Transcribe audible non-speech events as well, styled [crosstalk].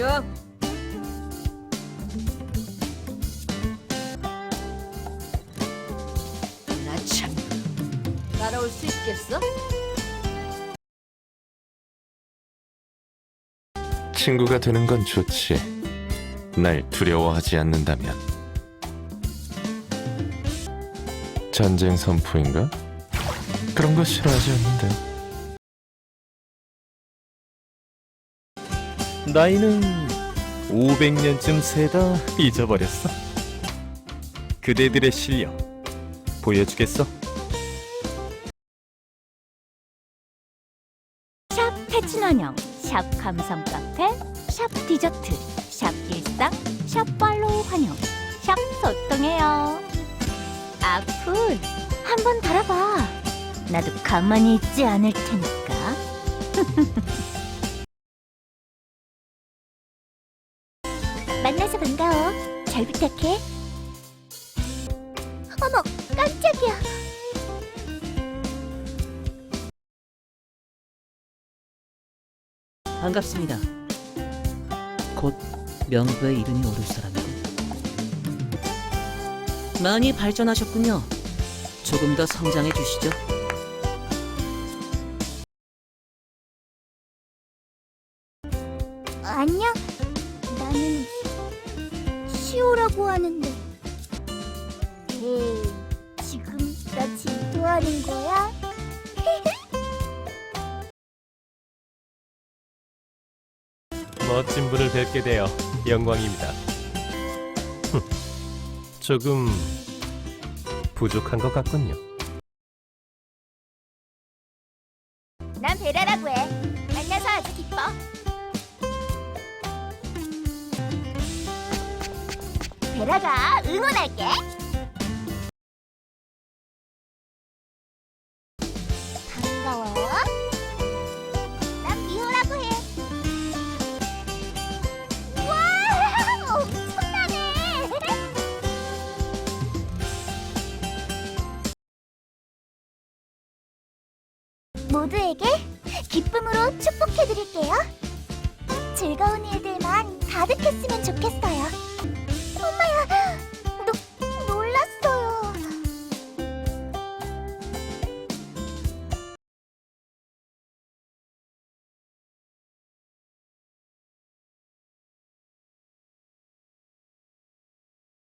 안녕. 나 참. 따라올 수 있겠어? 친구가 되는 건 좋지. 날 두려워하지 않는다면. 전쟁 선포인가? 그런 거 싫어하지 않는데. 나이는 500년쯤 세다 잊어버렸어. 그대들의 실력 보여주겠어? 샵 패친환영, 샵 감성 카페, 샵 디저트, 샵 일상, 샵 팔로우 환영, 샵 소통해요. 아풀, 한번 달아봐. 나도 가만히 있지 않을 테니까. [laughs] 만나서 반가워. 잘 부탁해. 어머, 깜짝이야. 반갑습니다. 곧 명부에 이름이 오를 사람이고 많이 발전하셨군요. 조금 더 성장해 주시죠. 안녕. 나는 시오라고 하는데. 에이, 지금 나 질투하는 거야? [laughs] 멋진 분을 뵙게 되어 영광입니다. [laughs] 조금 부족한 것 같군요. 난 베라라고 해. 만나서 아주 기뻐. 베라가 응원할게. [laughs] [laughs] 모두에게 기쁨으로 축복해드릴게요. 즐거운 일들만 가득했으면 좋겠어요.